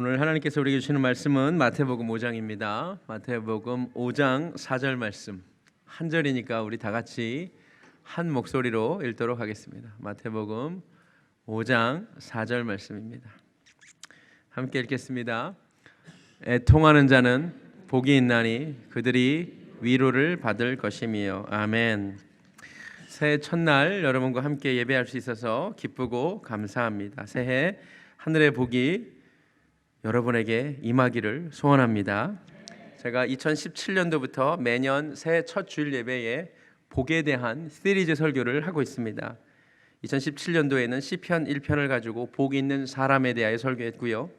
오늘 하나님께서 우리에게 주시는 말씀은 마태복음 5장입니다. 마태복음 5장 4절 말씀. 한 절이니까 우리 다 같이 한 목소리로 읽도록 하겠습니다. 마태복음 5장 4절 말씀입니다. 함께 읽겠습니다. 애통하는 자는 복이 있나니 그들이 위로를 받을 것임이요. 아멘. 새해 첫날 여러분과 함께 예배할 수 있어서 기쁘고 감사합니다. 새해 하늘의 복이 여러분에게 임하기를 소원합니다. 제가 2017년도부터 매년 새해 첫 주일 예배에 복에 대한 시리즈 설교를 하고 있습니다. 2017년도에는 시편 1편을 가지고 복 있는 사람에 대하여 설교했고요.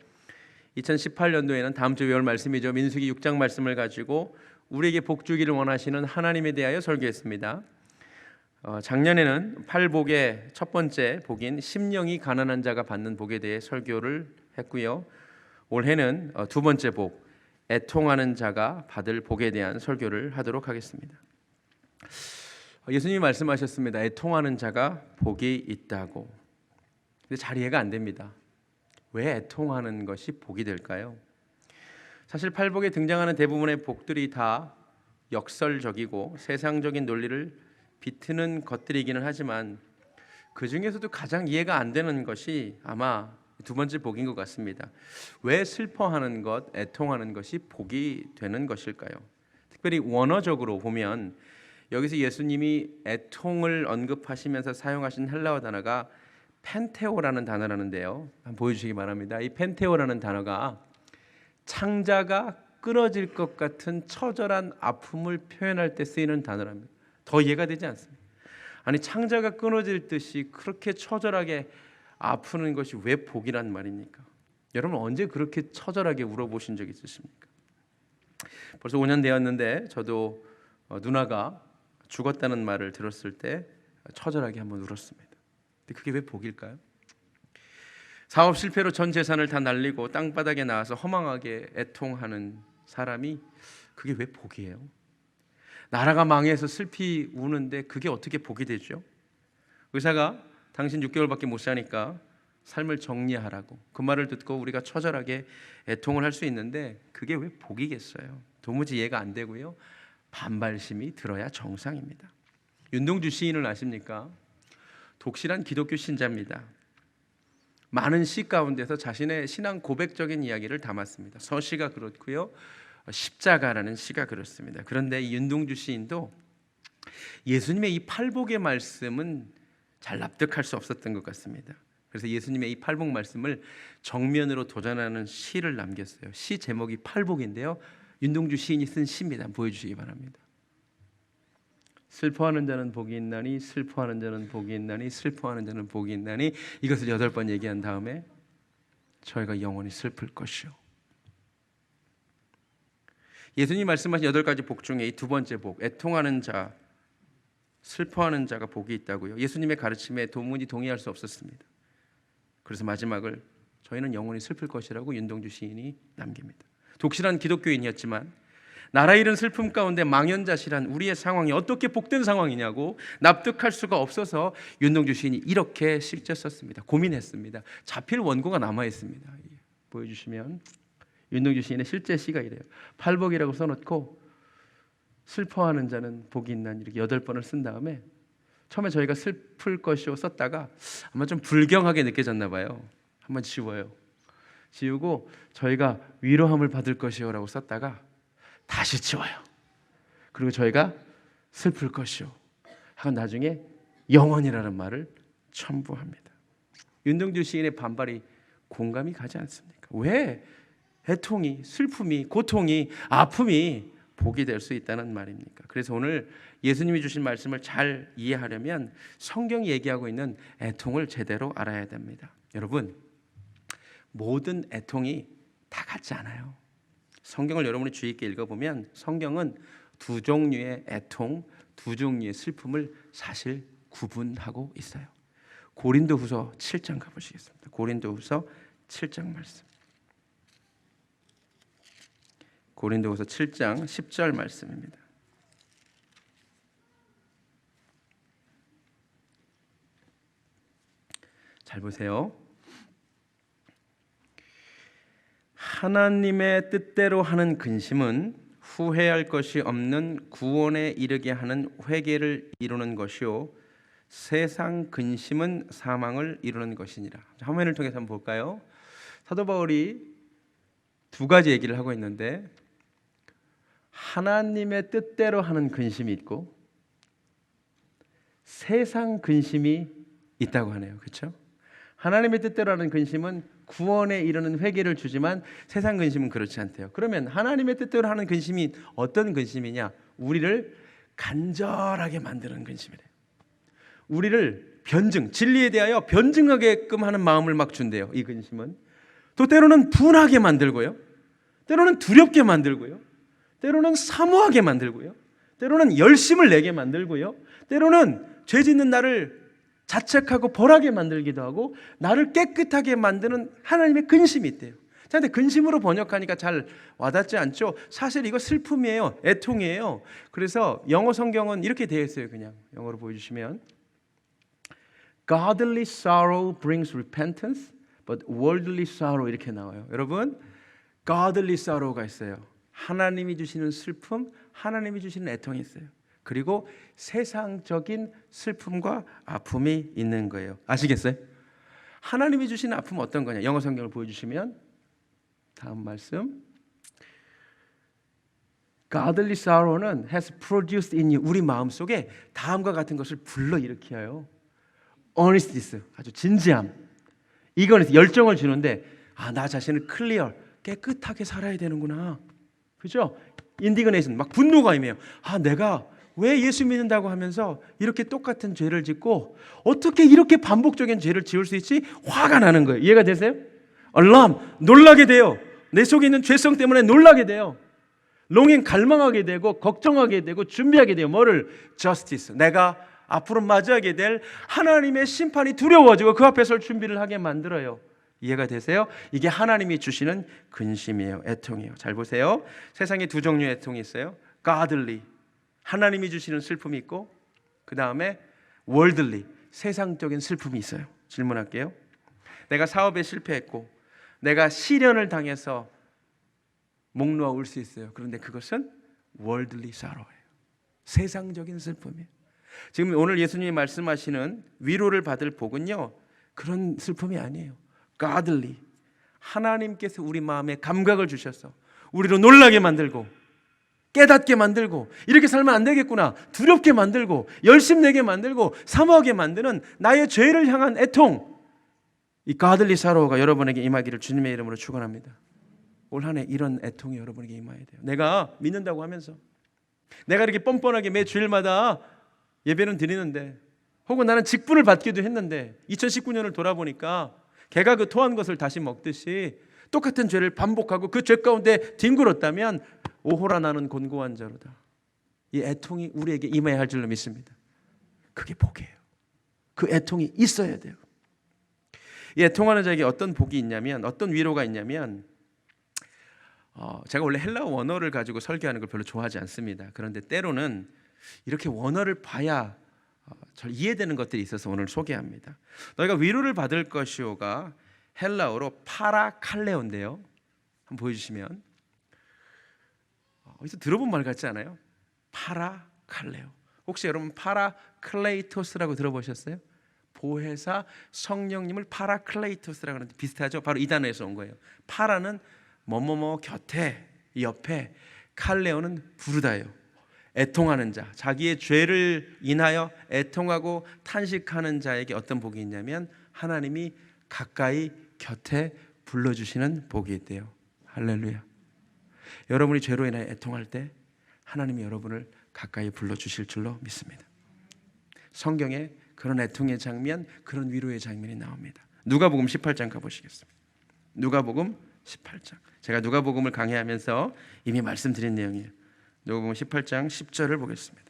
2018년도에는 다음 주 외울 말씀이죠. 민수기 6장 말씀을 가지고 우리에게 복 주기를 원하시는 하나님에 대하여 설교했습니다. 어, 작년에는 팔복의 첫 번째 복인 심령이 가난한 자가 받는 복에 대해 설교를 했고요. 올해는 어, 두 번째 복 애통하는 자가 받을 복에 대한 설교를 하도록 하겠습니다. 어, 예수님이 말씀하셨습니다. 애통하는 자가 복이 있다고. 근데 잘 이해가 안 됩니다. 왜 애통하는 것이 복이 될까요? 사실 팔복에 등장하는 대부분의 복들이 다 역설적이고 세상적인 논리를 비트는 것들이기는 하지만 그 중에서도 가장 이해가 안 되는 것이 아마 두 번째 복인 것 같습니다. 왜 슬퍼하는 것, 애통하는 것이 복이 되는 것일까요? 특별히 원어적으로 보면 여기서 예수님이 애통을 언급하시면서 사용하신 헬라어 단어가 펜테오라는 단어라는데요. 한번 보여주시기 바랍니다. 이 펜테오라는 단어가 창자가 끊어질 것 같은 처절한 아픔을 표현할 때 쓰이는 단어랍니다. 더 이해가 되지 않습니다. 아니 창자가 끊어질 듯이 그렇게 처절하게 아프는 것이 왜 복이란 말입니까? 여러분 언제 그렇게 처절하게 울어보신 적 있으십니까? 벌써 5년 되었는데 저도 어, 누나가 죽었다는 말을 들었을 때 처절하게 한번 울었습니다. 근데 그게 왜 복일까요? 사업 실패로 전 재산을 다 날리고 땅바닥에 나와서 허망하게 애통하는 사람이 그게 왜 복이에요? 나라가 망해서 슬피 우는데 그게 어떻게 복이 되죠? 의사가 당신 6개월밖에 못 사니까 삶을 정리하라고 그 말을 듣고 우리가 처절하게 애통을 할 수 있는데 그게 왜 복이겠어요? 도무지 이해가 안 되고요. 반발심이 들어야 정상입니다. 윤동주 시인을 아십니까? 독실한 기독교 신자입니다. 많은 시 가운데서 자신의 신앙 고백적인 이야기를 담았습니다. 서시가 그렇고요. 십자가라는 시가 그렇습니다. 그런데 이 윤동주 시인도 예수님의 이 팔복의 말씀은 잘 납득할 수 없었던 것 같습니다. 그래서 예수님의 이 팔복 말씀을 정면으로 도전하는 시를 남겼어요. 시 제목이 팔복인데요. 윤동주 시인이 쓴 시입니다. 보여주시기 바랍니다. 슬퍼하는 자는 복이 있나니 슬퍼하는 자는 복이 있나니 슬퍼하는 자는 복이 있나니 이것을 여덟 번 얘기한 다음에 저희가 영원히 슬플 것이요. 예수님 말씀하신 여덟 가지 복 중에 이 두 번째 복, 애통하는 자, 슬퍼하는 자가 복이 있다고요. 예수님의 가르침에 도무지 동의할 수 없었습니다. 그래서 마지막을 저희는 영원히 슬플 것이라고 윤동주 시인이 남깁니다. 독실한 기독교인이었지만 나라 잃은 슬픔 가운데 망연자실한 우리의 상황이 어떻게 복된 상황이냐고 납득할 수가 없어서 윤동주 시인이 이렇게 실제 썼습니다. 고민했습니다. 자필 원고가 남아 있습니다. 보여주시면 윤동주 시인의 실제 시가 이래요. 팔복이라고 써놓고 슬퍼하는 자는 복이 있나니 이렇게 여덟 번을 쓴 다음에 처음에 저희가 슬플 것이오 썼다가 아마 좀 불경하게 느껴졌나 봐요. 한번 지워요. 지우고 저희가 위로함을 받을 것이오라고 썼다가 다시 지워요. 그리고 저희가 슬플 것이오. 하고 나중에 영원이라는 말을 첨부합니다. 윤동주 시인의 반발이 공감이 가지 않습니까? 왜 애통이, 슬픔이, 고통이, 아픔이 복이 될 수 있다는 말입니까? 그래서 오늘 예수님이 주신 말씀을 잘 이해하려면 성경이 얘기하고 있는 애통을 제대로 알아야 됩니다. 여러분, 모든 애통이 다 같지 않아요. 성경을 여러분이 주의 있게 읽어보면 성경은 두 종류의 애통, 두 종류의 슬픔을 사실 구분하고 있어요. 고린도후서 7장 가보시겠습니다. 고린도후서 7장 말씀. 고린도후서 7장 10절 말씀입니다. 잘 보세요. 하나님의 뜻대로 하는 근심은 후회할 것이 없는 구원에 이르게 하는 회개를 이루는 것이요 세상 근심은 사망을 이루는 것이니라. 자, 화면을 통해서 한번 볼까요? 사도 바울이 두 가지 얘기를 하고 있는데 하나님의 뜻대로 하는 근심이 있고 세상 근심이 있다고 하네요. 그렇죠? 하나님의 뜻대로 하는 근심은 구원에 이르는 회개를 주지만 세상 근심은 그렇지 않대요. 그러면 하나님의 뜻대로 하는 근심이 어떤 근심이냐? 우리를 간절하게 만드는 근심이래요. 우리를 변증, 진리에 대하여 변증하게끔 하는 마음을 막 준대요. 이 근심은 또 때로는 분하게 만들고요. 때로는 두렵게 만들고요. 때로는 사모하게 만들고요. 때로는 열심을 내게 만들고요. 때로는 죄 짓는 나를 자책하고 벌하게 만들기도 하고 나를 깨끗하게 만드는 하나님의 근심이 있대요. 자, 근데 근심으로 번역하니까 잘 와닿지 않죠? 사실 이거 슬픔이에요. 애통이에요. 그래서 영어 성경은 이렇게 되어 있어요. 그냥 영어로 보여주시면 Godly sorrow brings repentance, but worldly sorrow 이렇게 나와요. 여러분, godly sorrow가 있어요. 하나님이 주시는 슬픔, 하나님이 주시는 애통이 있어요. 그리고 세상적인 슬픔과 아픔이 있는 거예요. 아시겠어요? 하나님이 주시는 아픔은 어떤 거냐? 영어 성경을 보여주시면 다음 말씀. Godly sorrow는 has produced in you 우리 마음 속에 다음과 같은 것을 불러 일으켜요. earnestness 아주 진지함. 이거는 열정을 주는데 아 나 자신을 클리어 깨끗하게 살아야 되는구나. 그죠? 인디그네이션 막 분노가 임해요. 아 내가 왜 예수 믿는다고 하면서 이렇게 똑같은 죄를 짓고 어떻게 이렇게 반복적인 죄를 지을 수 있지? 화가 나는 거예요. 이해가 되세요? 얼람 놀라게 돼요. 내 속에 있는 죄성 때문에 놀라게 돼요. 롱인 갈망하게 되고 걱정하게 되고 준비하게 돼요. 뭐를 justice. 내가 앞으로 맞이하게 될 하나님의 심판이 두려워지고 그 앞에 설 준비를 하게 만들어요. 이해가 되세요? 이게 하나님이 주시는 근심이에요. 애통이에요. 잘 보세요. 세상에 두 종류의 애통이 있어요. godly. 하나님이 주시는 슬픔이 있고 그 다음에 worldly. 세상적인 슬픔이 있어요. 질문할게요. 내가 사업에 실패했고 내가 시련을 당해서 목 놓아 울 수 있어요. 그런데 그것은 worldly sorrow예요. 세상적인 슬픔이에요. 지금 오늘 예수님이 말씀하시는 위로를 받을 복은요. 그런 슬픔이 아니에요. Godly. 하나님께서 우리 마음에 감각을 주셔서 우리로 놀라게 만들고 깨닫게 만들고 이렇게 살면 안 되겠구나 두렵게 만들고 열심내게 만들고 사모하게 만드는 나의 죄를 향한 애통 이 가들리 사로가 여러분에게 임하기를 주님의 이름으로 축원합니다. 올 한해 이런 애통이 여러분에게 임해야 돼요. 내가 믿는다고 하면서 내가 이렇게 뻔뻔하게 매 주일마다 예배는 드리는데 혹은 나는 직분을 받기도 했는데 2019년을 돌아보니까 개가 그 토한 것을 다시 먹듯이 똑같은 죄를 반복하고 그 죄 가운데 뒹굴었다면 오호라 나는 곤고한 자로다. 이 애통이 우리에게 임해야 할 줄로 믿습니다. 그게 복이에요. 그 애통이 있어야 돼요. 이 애통하는 자에게 어떤 복이 있냐면 어떤 위로가 있냐면 어, 제가 원래 헬라 원어를 가지고 설교하는 걸 별로 좋아하지 않습니다. 그런데 때로는 이렇게 원어를 봐야 어, 잘 이해되는 것들이 있어서 오늘 소개합니다. 너희가 위로를 받을 것이오가 헬라어로 파라칼레오인데요. 한번 보여주시면 어, 어디서 들어본 말 같지 않아요? 파라칼레오. 혹시 여러분 파라클레이토스라고 들어보셨어요? 보혜사 성령님을 파라클레이토스라고 하는데 비슷하죠? 바로 이 단어에서 온 거예요. 파라는 뭐뭐뭐 곁에 옆에 칼레오는 부르다요. 애통하는 자, 자기의 죄를 인하여 애통하고 탄식하는 자에게 어떤 복이 있냐면 하나님이 가까이 곁에 불러주시는 복이 있대요. 할렐루야. 여러분이 죄로 인하여 애통할 때 하나님이 여러분을 가까이 불러주실 줄로 믿습니다. 성경에 그런 애통의 장면, 그런 위로의 장면이 나옵니다. 누가복음 18장 가보시겠습니다. 누가복음 18장. 제가 누가복음을 강의하면서 이미 말씀드린 내용이에요. 누가복음 18장 10절을 보겠습니다.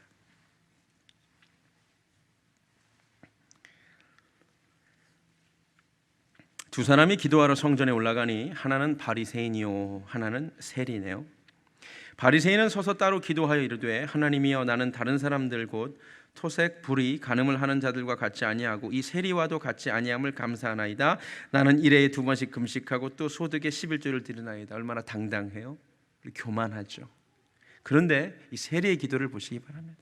두 사람이 기도하러 성전에 올라가니 하나는 바리새인이요 하나는 세리네요. 바리새인은 서서 따로 기도하여 이르되 하나님이여 나는 다른 사람들 곧 토색 불이 간음을 하는 자들과 같이 아니하고 이 세리와도 같이 아니함을 감사하나이다. 나는 일회에 두 번씩 금식하고 또 소득의 11조를 드리나이다. 얼마나 당당해요? 교만하죠. 그런데 이 세리의 기도를 보시기 바랍니다.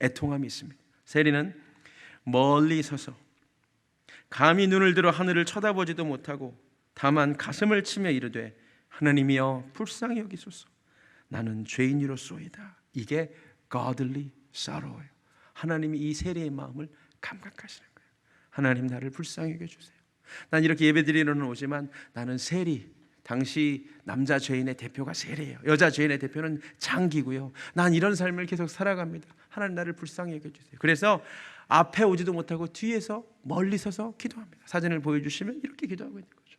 애통함이 있습니다. 세리는 멀리 서서 감히 눈을 들어 하늘을 쳐다보지도 못하고 다만 가슴을 치며 이르되 하나님이여 불쌍히 여기소서 나는 죄인이로소이다. 이게 godly sorrow예요. 하나님이 이 세리의 마음을 감각하시는 거예요. 하나님 나를 불쌍히 여겨 주세요. 난 이렇게 예배드리러는 오지만 나는 세리 당시 남자 죄인의 대표가 세리예요. 여자 죄인의 대표는 장기고요. 난 이런 삶을 계속 살아갑니다. 하나님 나를 불쌍히 여겨 주세요. 그래서 앞에 오지도 못하고 뒤에서 멀리 서서 기도합니다. 사진을 보여주시면 이렇게 기도하고 있는 거죠.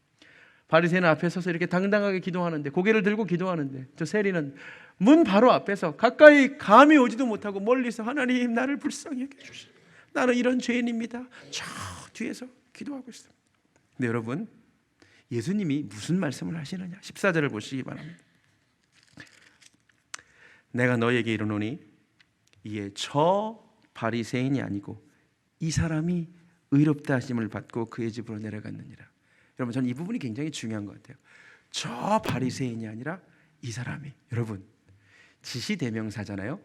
바리새는 앞에 서서 이렇게 당당하게 기도하는데 고개를 들고 기도하는데 저 세리는 문 바로 앞에서 가까이 감이 오지도 못하고 멀리서 하나님 나를 불쌍히 여겨 주시오. 나는 이런 죄인입니다. 저 뒤에서 기도하고 있습니다. 근데 여러분 예수님이 무슨 말씀을 하시느냐? 14절을 보시기 바랍니다. 내가 너에게 이르노니 이에 저 바리새인이 아니고 이 사람이 의롭다 하심을 받고 그의 집으로 내려갔느니라. 여러분 저는 이 부분이 굉장히 중요한 것 같아요. 저 바리새인이 아니라 이 사람이 여러분 지시 대명사잖아요.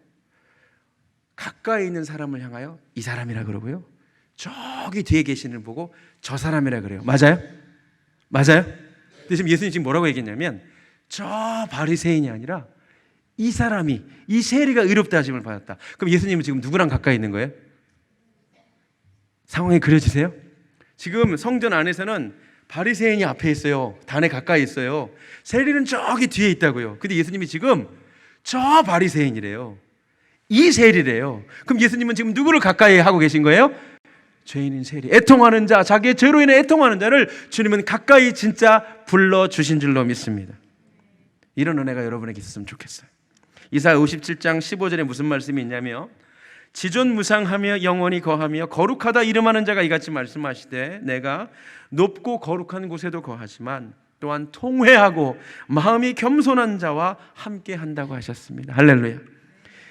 가까이 있는 사람을 향하여 이 사람이라 그러고요. 저기 뒤에 계시는 보고 저 사람이라 그래요. 맞아요? 맞아요? 근데 지금 예수님 지금 뭐라고 얘기했냐면 저 바리새인이 아니라 이 사람이 이 세리가 의롭다 하심을 받았다. 그럼 예수님은 지금 누구랑 가까이 있는 거예요? 상황이 그려지세요? 지금 성전 안에서는 바리새인이 앞에 있어요. 단에 가까이 있어요. 세리는 저기 뒤에 있다고요. 근데 예수님이 지금 저 바리새인이래요. 이 세리래요. 그럼 예수님은 지금 누구를 가까이 하고 계신 거예요? 죄인인 세리, 애통하는 자, 자기의 죄로 인해 애통하는 자를 주님은 가까이 진짜 불러 주신 줄로 믿습니다. 이런 은혜가 여러분에게 있었으면 좋겠어요. 이사 57장 15절에 무슨 말씀이 있냐면 지존 무상하며 영원히 거하며 거룩하다 이름하는 자가 이같이 말씀하시되 내가 높고 거룩한 곳에도 거하지만 또한 통회하고 마음이 겸손한 자와 함께 한다고 하셨습니다. 할렐루야.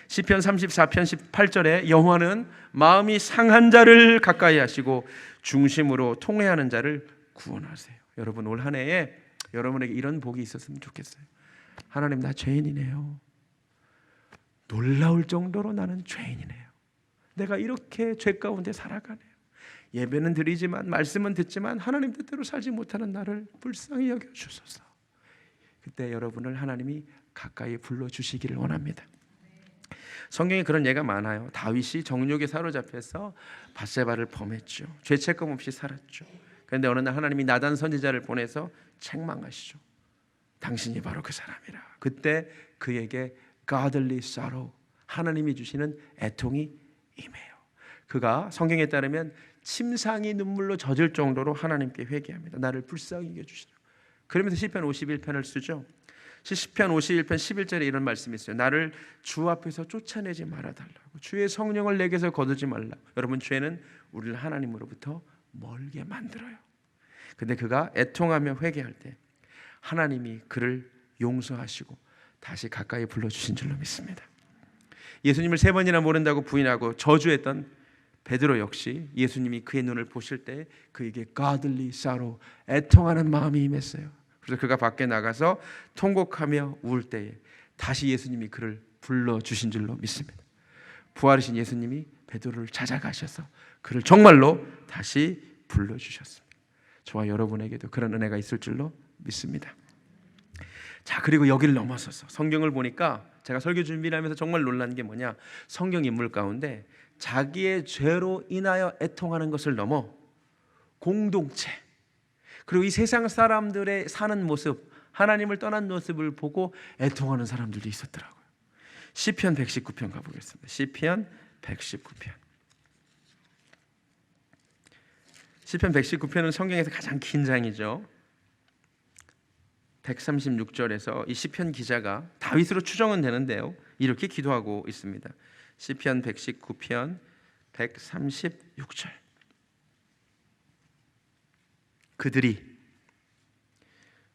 시편 34편 18절에 여호와는 마음이 상한 자를 가까이 하시고 중심으로 통회하는 자를 구원하세요. 여러분 올 한 해에 여러분에게 이런 복이 있었으면 좋겠어요. 하나님 나 죄인이네요. 놀라울 정도로 나는 죄인이네요. 내가 이렇게 죄 가운데 살아가네요. 예배는 드리지만 말씀은 듣지만 하나님 뜻대로 살지 못하는 나를 불쌍히 여겨 주소서. 그때 여러분을 하나님이 가까이 불러 주시기를 원합니다. 성경에 그런 예가 많아요. 다윗이 정욕에 사로잡혀서 바세바를 범했죠. 죄책감 없이 살았죠. 그런데 어느 날 하나님이 나단 선지자를 보내서 책망하시죠. 당신이 바로 그 사람이라. 그때 그에게 godly sorrow 하나님이 주시는 애통이 임해요. 그가 성경에 따르면 침상이 눈물로 젖을 정도로 하나님께 회개합니다. 나를 불쌍히 여겨 주시라. 그러면서 시편 51편을 쓰죠. 시편 51편 11절에 이런 말씀이 있어요. 나를 주 앞에서 쫓아내지 말아 달라고. 주의 성령을 내게서 거두지 말라. 여러분 죄는 우리를 하나님으로부터 멀게 만들어요. 근데 그가 애통하며 회개할 때 하나님이 그를 용서하시고 다시 가까이 불러 주신 줄로 믿습니다. 예수님을 세 번이나 모른다고 부인하고 저주했던 베드로 역시 예수님이 그의 눈을 보실 때 그에게 godly sorrow 애통하는 마음이 임했어요. 그래서 그가 밖에 나가서 통곡하며 울 때에 다시 예수님이 그를 불러 주신 줄로 믿습니다. 부활이신 예수님이 베드로를 찾아가셔서 그를 정말로 다시 불러 주셨습니다. 저와 여러분에게도 그런 은혜가 있을 줄로 믿습니다. 자 그리고 여기를 넘어서서 성경을 보니까 제가 설교 준비를 하면서 정말 놀란 게 뭐냐 성경 인물 가운데 자기의 죄로 인하여 애통하는 것을 넘어 공동체 그리고 이 세상 사람들의 사는 모습 하나님을 떠난 모습을 보고 애통하는 사람들도 있었더라고요. 시편 119편 가보겠습니다. 시편 119편. 시편 119편은 성경에서 가장 긴 장이죠. 136절에서 이 시편 기자가 다윗으로 추정은 되는데요. 이렇게 기도하고 있습니다. 시편 119편 136절. 그들이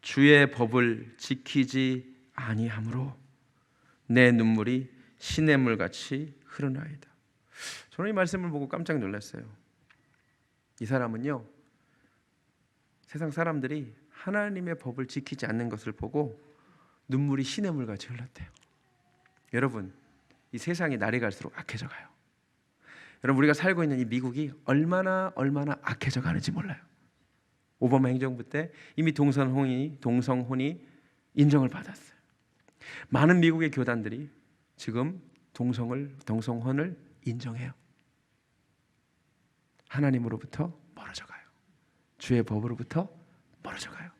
주의 법을 지키지 아니하므로 내 눈물이 시냇물 같이 흐르나이다. 저는 이 말씀을 보고 깜짝 놀랐어요. 이 사람은요. 세상 사람들이 하나님의 법을 지키지 않는 것을 보고 눈물이 시냇물 같이 흘렀대요. 여러분, 이 세상이 날이 갈수록 악해져 가요. 여러분 우리가 살고 있는 이 미국이 얼마나 얼마나 악해져 가는지 몰라요. 오바마 행정부 때 이미 동성혼이 동성혼이 인정을 받았어요. 많은 미국의 교단들이 지금 동성을 동성혼을 인정해요. 하나님으로부터 멀어져 가요. 주의 법으로부터 멀어져 가요.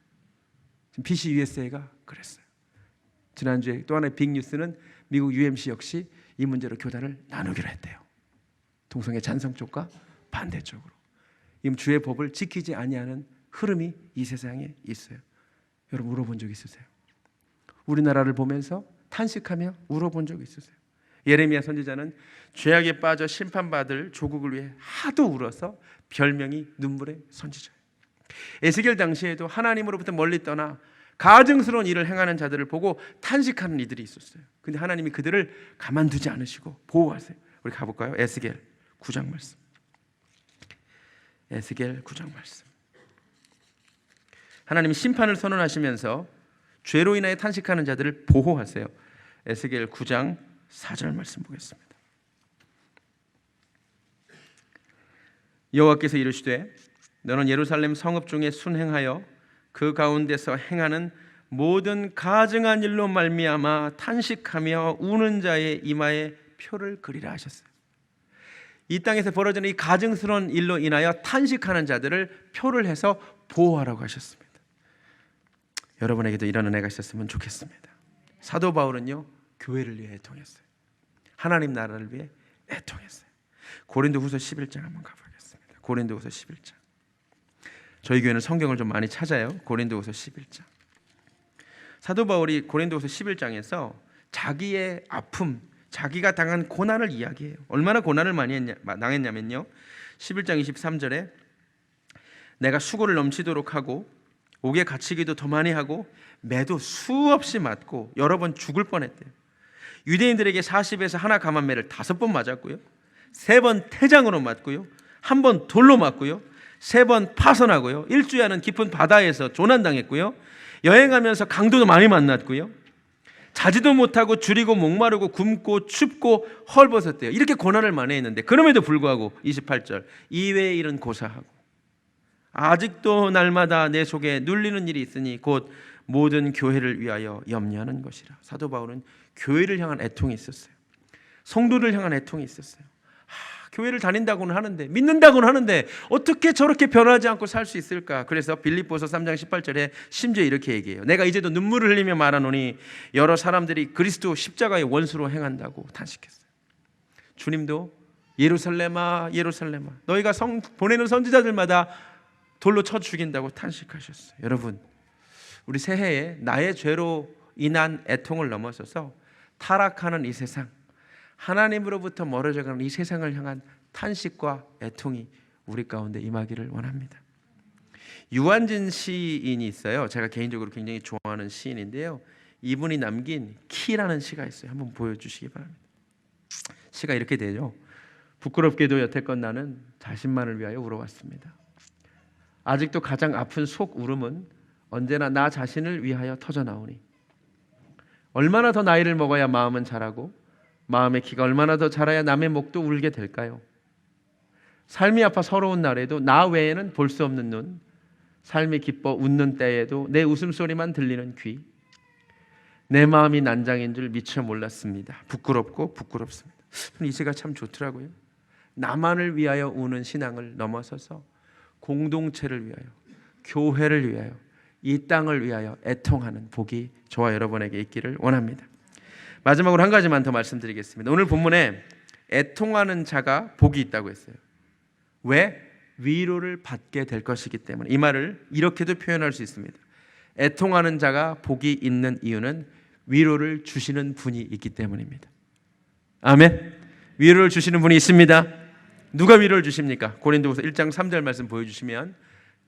지금 PC USA가 그랬어요. 지난주에 또 하나의 빅 뉴스는 미국 UMC 역시 이 문제로 교단을 나누기로 했대요. 동성애 찬성 쪽과 반대 쪽으로. 지금 주의 법을 지키지 아니하는 흐름이 이 세상에 있어요. 여러분 울어본 적 있으세요? 우리나라를 보면서 탄식하며 울어본 적 있으세요? 예레미야 선지자는 죄악에 빠져 심판받을 조국을 위해 하도 울어서 별명이 눈물의 선지자예요. 에스겔 당시에도 하나님으로부터 멀리 떠나 가증스러운 일을 행하는 자들을 보고 탄식하는 이들이 있었어요. 근데 하나님이 그들을 가만두지 않으시고 보호하세요. 우리 가볼까요? 에스겔 9장 말씀. 에스겔 9장 말씀. 하나님이 심판을 선언하시면서 죄로 인하여 탄식하는 자들을 보호하세요. 에스겔 9장 4절 말씀 보겠습니다. 여호와께서 이르시되 너는 예루살렘 성읍 중에 순행하여 그 가운데서 행하는 모든 가증한 일로 말미암아 탄식하며 우는 자의 이마에 표를 그리라 하셨어요. 이 땅에서 벌어지는 이 가증스러운 일로 인하여 탄식하는 자들을 표를 해서 보호하라고 하셨습니다. 여러분에게도 이런 은혜가 있었으면 좋겠습니다. 사도 바울은요 교회를 위해 애통했어요. 하나님 나라를 위해 애통했어요. 고린도후서 11장 한번 가보겠습니다. 고린도후서 11장. 저희 교회는 성경을 좀 많이 찾아요. 고린도후서 11장. 사도 바울이 고린도후서 11장에서 자기의 아픔, 자기가 당한 고난을 이야기해요. 얼마나 고난을 많이 했냐, 당했냐면요. 11장 23절에 내가 수고를 넘치도록 하고 옥에 갇히기도 더 많이 하고 매도 수없이 맞고 여러 번 죽을 뻔했대요. 유대인들에게 40에서 하나 감한 매를 다섯 번 맞았고요. 세 번 태장으로 맞고요. 한 번 돌로 맞고요. 세 번 파선하고요. 일주야는 깊은 바다에서 조난당했고요. 여행하면서 강도도 많이 만났고요. 자지도 못하고 줄이고 목마르고 굶고 춥고 헐벗었대요. 이렇게 고난을 많이 했는데 그럼에도 불구하고 28절 이외의 일은 고사하고 아직도 날마다 내 속에 눌리는 일이 있으니 곧 모든 교회를 위하여 염려하는 것이라. 사도 바울은 교회를 향한 애통이 있었어요. 성도를 향한 애통이 있었어요. 하, 교회를 다닌다고는 하는데 믿는다고는 하는데 어떻게 저렇게 변하지 않고 살 수 있을까? 그래서 빌립보서 3장 18절에 심지어 이렇게 얘기해요. 내가 이제도 눈물을 흘리며 말하노니 여러 사람들이 그리스도 십자가의 원수로 행한다고 탄식했어요. 주님도 예루살렘아 예루살렘아 너희가 성 보내는 선지자들마다 돌로 쳐 죽인다고 탄식하셨어요. 여러분, 우리 새해에 나의 죄로 인한 애통을 넘어서서 타락하는 이 세상, 하나님으로부터 멀어져가는 이 세상을 향한 탄식과 애통이 우리 가운데 임하기를 원합니다. 유한진 시인이 있어요. 제가 개인적으로 굉장히 좋아하는 시인인데요. 이분이 남긴 키라는 시가 있어요. 한번 보여주시기 바랍니다. 시가 이렇게 되죠. 부끄럽게도 여태껏 나는 자신만을 위하여 울어왔습니다. 아직도 가장 아픈 속 울음은 언제나 나 자신을 위하여 터져 나오니 얼마나 더 나이를 먹어야 마음은 자라고 마음의 키가 얼마나 더 자라야 남의 목도 울게 될까요? 삶이 아파 서러운 날에도 나 외에는 볼 수 없는 눈, 삶이 기뻐 웃는 때에도 내 웃음소리만 들리는 귀, 내 마음이 난장인 줄 미처 몰랐습니다. 부끄럽고 부끄럽습니다. 이 시가 참 좋더라고요. 나만을 위하여 우는 신앙을 넘어서서 공동체를 위하여, 교회를 위하여, 이 땅을 위하여 애통하는 복이 저와 여러분에게 있기를 원합니다. 마지막으로 한 가지만 더 말씀드리겠습니다. 오늘 본문에 애통하는 자가 복이 있다고 했어요. 왜? 위로를 받게 될 것이기 때문에 이 말을 이렇게도 표현할 수 있습니다. 애통하는 자가 복이 있는 이유는 위로를 주시는 분이 있기 때문입니다. 아멘. 위로를 주시는 분이 있습니다. 누가 위로를 주십니까? 고린도후서 1장 3절 말씀 보여 주시면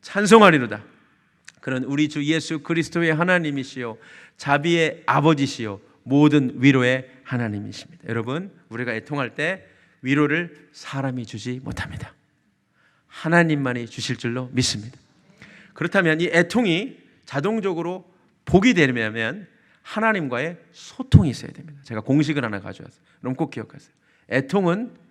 찬송하리로다. 그런 우리 주 예수 그리스도의 하나님이시요 자비의 아버지시요 모든 위로의 하나님이십니다. 여러분, 우리가 애통할 때 위로를 사람이 주지 못합니다. 하나님만이 주실 줄로 믿습니다. 그렇다면 이 애통이 자동적으로 복이 되려면 하나님과의 소통이 있어야 됩니다. 제가 공식을 하나 가져왔어요. 그럼 꼭 기억하세요. 애통은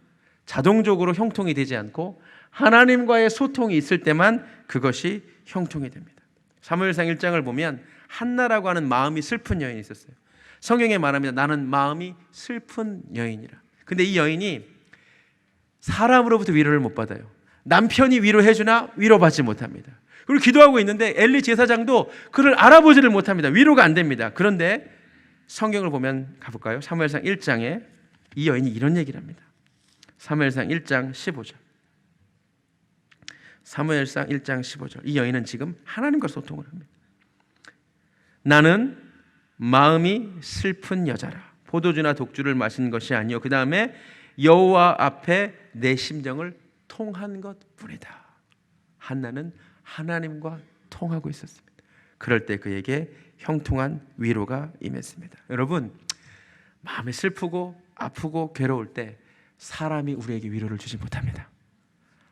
자동적으로 형통이 되지 않고 하나님과의 소통이 있을 때만 그것이 형통이 됩니다. 사무엘상 1장을 보면 한나라고 하는 마음이 슬픈 여인이 있었어요. 성경에 말합니다. 나는 마음이 슬픈 여인이라. 근데 이 여인이 사람으로부터 위로를 못 받아요. 남편이 위로해 주나 위로받지 못합니다. 그리고 기도하고 있는데 엘리 제사장도 그를 알아보지를 못합니다. 위로가 안 됩니다. 그런데 성경을 보면 가볼까요? 사무엘상 1장에 이 여인이 이런 얘기를 합니다. 사무엘상 1장 15절. 사무엘상 1장 15절. 이 여인은 지금 하나님과 소통을 합니다. 나는 마음이 슬픈 여자라. 포도주나 독주를 마신 것이 아니요. 그 다음에 여호와 앞에 내 심정을 통한 것뿐이다. 한나는 하나님과 통하고 있었습니다. 그럴 때 그에게 형통한 위로가 임했습니다. 여러분 마음이 슬프고 아프고 괴로울 때 사람이 우리에게 위로를 주지 못합니다.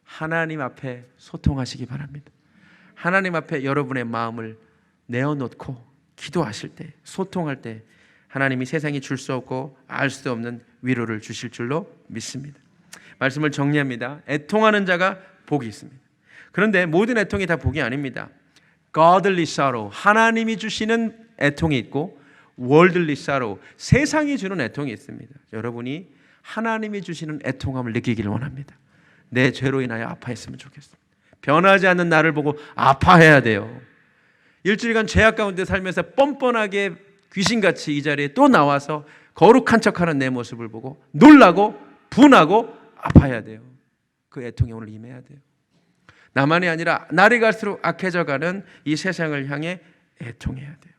하나님 앞에 소통하시기 바랍니다. 하나님 앞에 여러분의 마음을 내어놓고 기도하실 때, 소통할 때 하나님이 세상이 줄 수 없고 알 수 없는 위로를 주실 줄로 믿습니다. 말씀을 정리합니다. 애통하는 자가 복이 있습니다. 그런데 모든 애통이 다 복이 아닙니다. godly sorrow 하나님이 주시는 애통이 있고 worldly sorrow 세상이 주는 애통이 있습니다. 여러분이 하나님이 주시는 애통함을 느끼기를 원합니다. 내 죄로 인하여 아파했으면 좋겠습니다. 변하지 않는 나를 보고 아파해야 돼요. 일주일간 죄악 가운데 살면서 뻔뻔하게 귀신같이 이 자리에 또 나와서 거룩한 척하는 내 모습을 보고 놀라고 분하고 아파야 돼요. 그 애통이 오늘 임해야 돼요. 나만이 아니라 날이 갈수록 악해져 가는 이 세상을 향해 애통해야 돼요.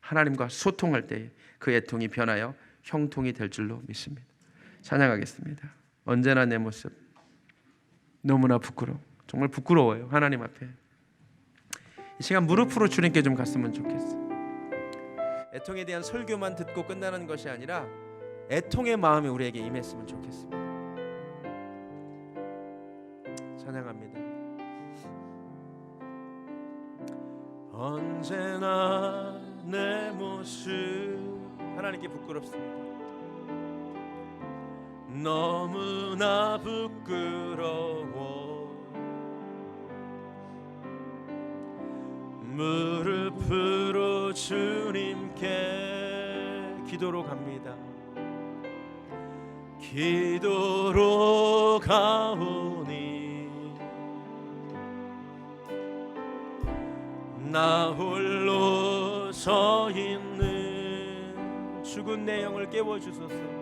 하나님과 소통할 때 그 애통이 변하여 형통이 될 줄로 믿습니다. 찬양하겠습니다. 언제나 내 모습 너무나 부끄러워. 정말 부끄러워요. 하나님 앞에. 이 시간 무릎으로 주님께 좀 갔으면 좋겠어요. 애통에 대한 설교만 듣고 끝나는 것이 아니라 애통의 마음이 우리에게 임했으면 좋겠습니다. 찬양합니다. 언제나 내 모습 하나님께 부끄럽습니다. 너무나 부끄러워 무릎으로 주님께 기도로 갑니다. 기도로 가오니 나 홀로 서 있는 죽은 내 영을 깨워 주소서.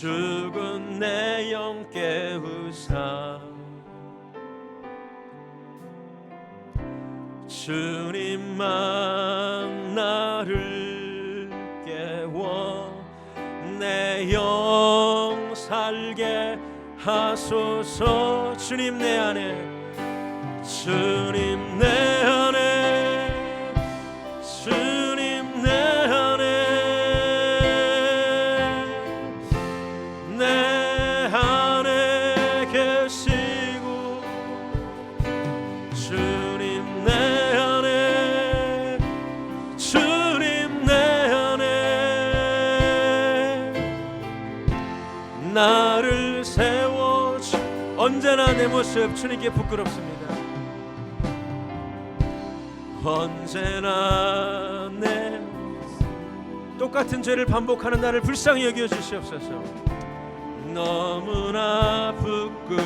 죽은 내 영 깨우사. 주님만 나를 깨워 내 영 살게 하소서. 주님 내 안에 주님 내 안에 주 주님께 부끄럽습니다. 언제나 내 똑같은 죄를 반복하는 나를 불쌍히 여겨 주시옵소서. 너무나 부끄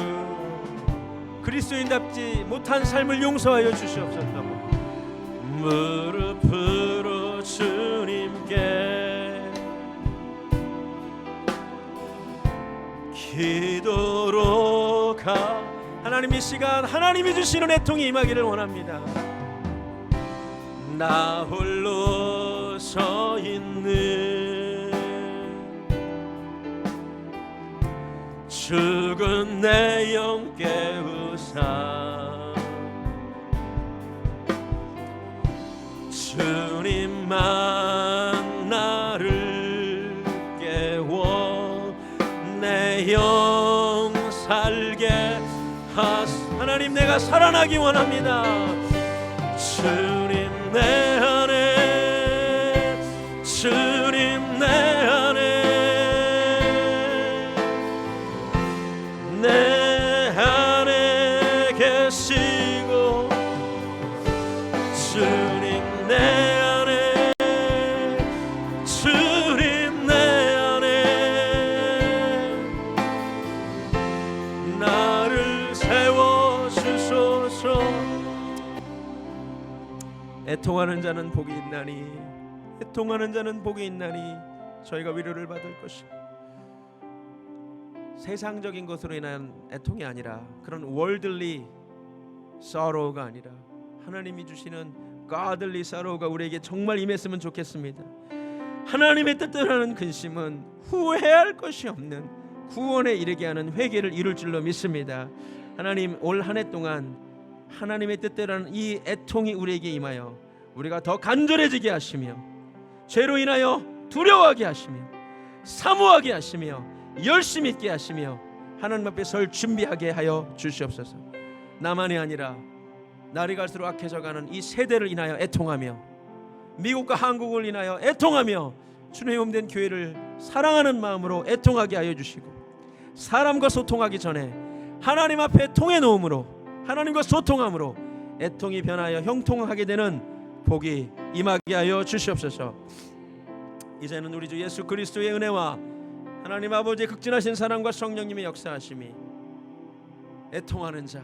그리스도인답지 못한 삶을 용서하여 주시옵소서. 무릎으로 주님께 기도로 가 하나님 이 시간 하나님이 주시는 애통이 임하기를 원합니다. 나 홀로 서 있는 죽은 내 영 깨우사 주님만 우리가 살아나기 원합니다. 주님 내 안에 주님 내 안에 내 안에 계시고 주 애통하는 자는 복이 있나니 애통하는 자는 복이 있나니 저희가 위로를 받을 것이 세상적인 것으로 인한 애통이 아니라 그런 월들리 sorrow가 아니라 하나님이 주시는 godly sorrow가 우리에게 정말 임했으면 좋겠습니다. 하나님의 뜻대로 하는 근심은 후회할 것이 없는 구원에 이르게 하는 회개를 이룰 줄로 믿습니다. 하나님 올 한 해 동안 하나님의 뜻대로 하는 이 애통이 우리에게 임하여 우리가 더 간절해지게 하시며 죄로 인하여 두려워하게 하시며 사모하게 하시며 열심히 있게 하시며 하나님 앞에 설 준비하게 하여 주시옵소서. 나만이 아니라 날이 갈수록 악해져 가는 이 세대를 인하여 애통하며 미국과 한국을 인하여 애통하며 주님의 몸된 교회를 사랑하는 마음으로 애통하게 하여 주시고 사람과 소통하기 전에 하나님 앞에 통해 놓음으로 하나님과 소통함으로 애통이 변하여 형통하게 되는 복이 임하게 하여 주시옵소서. 이제는 우리 주 예수 그리스도의 은혜와 하나님 아버지의 극진하신 사랑과 성령님의 역사하심이 애통하는 자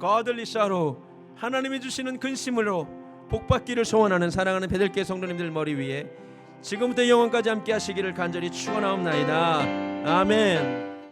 godly sorrow 하나님이 주시는 근심으로 복받기를 소원하는 사랑하는 베들게 성도님들 머리 위에 지금부터 영원까지 함께 하시기를 간절히 축원하옵나이다. 아멘.